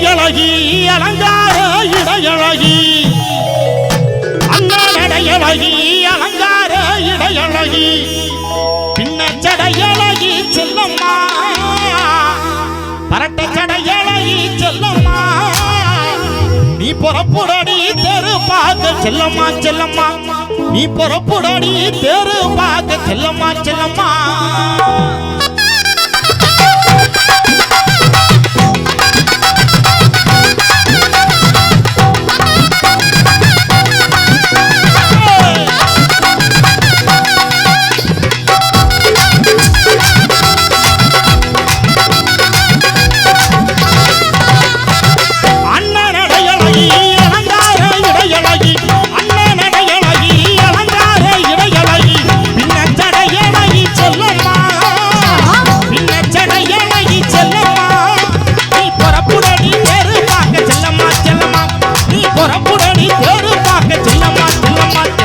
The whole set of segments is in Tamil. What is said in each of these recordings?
இடையழகி அலங்கார இடையழகி. அண்ணன் அலங்கார இடையழகி. பின்ன சடையழகி செல்லம்மா. பரட்ட சடையழகி செல்லம்மா. நீ பொறப்புடடி தெரு பார்க்க செல்லம்மா செல்லம்மா. நீ பொறப்புடடி தெரு பார்க்க செல்லம்மா செல்லம்மா. தேரு பார்க்க செல்லம்மா செல்லம்மா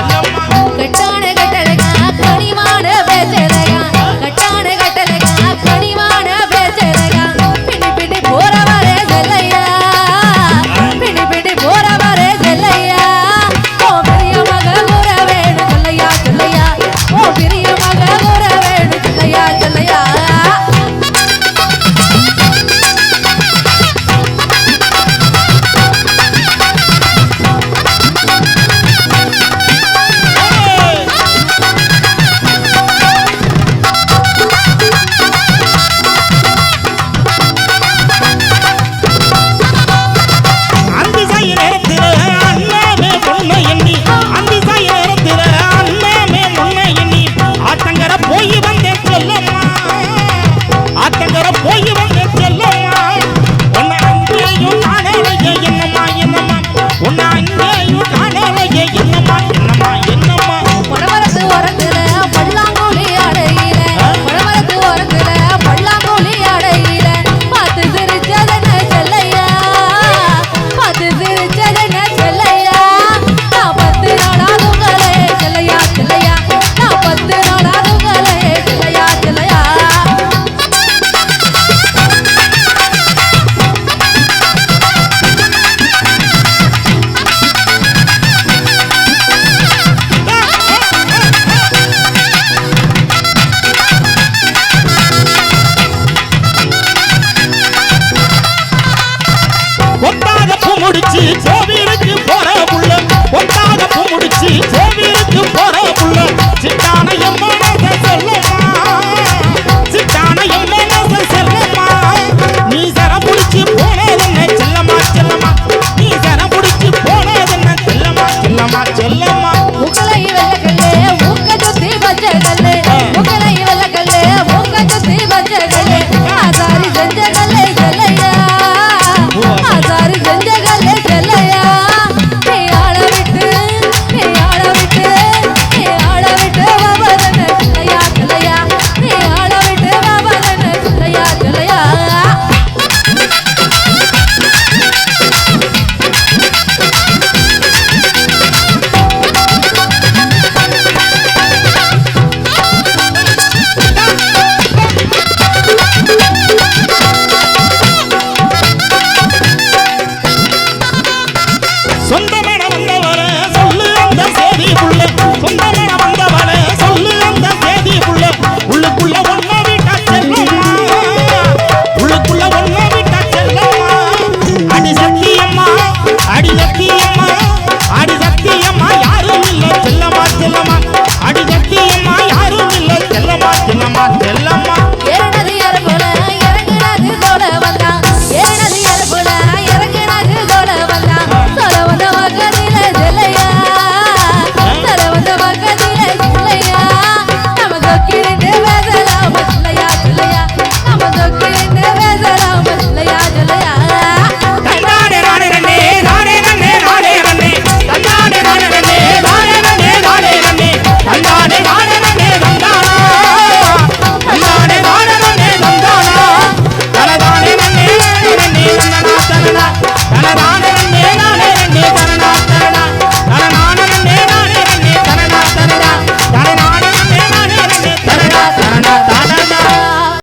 கோவிலுக்கு போற புள்ள ஒட்டாத கும்பிடுச்சு கோவிலுக்கு போற புள்ள. சித்தான எம்மனத சொல்லமா சித்தான எம்மனத சொல்லமா நீ சரம் பிடிச்சு போனதென்ன? செல்லமா செல்லமா. நீ சரம் பிடிச்சு போனதென்ன? செல்லமா செல்லமா செல்லமா. செல்லம்மா செல்லம்மா.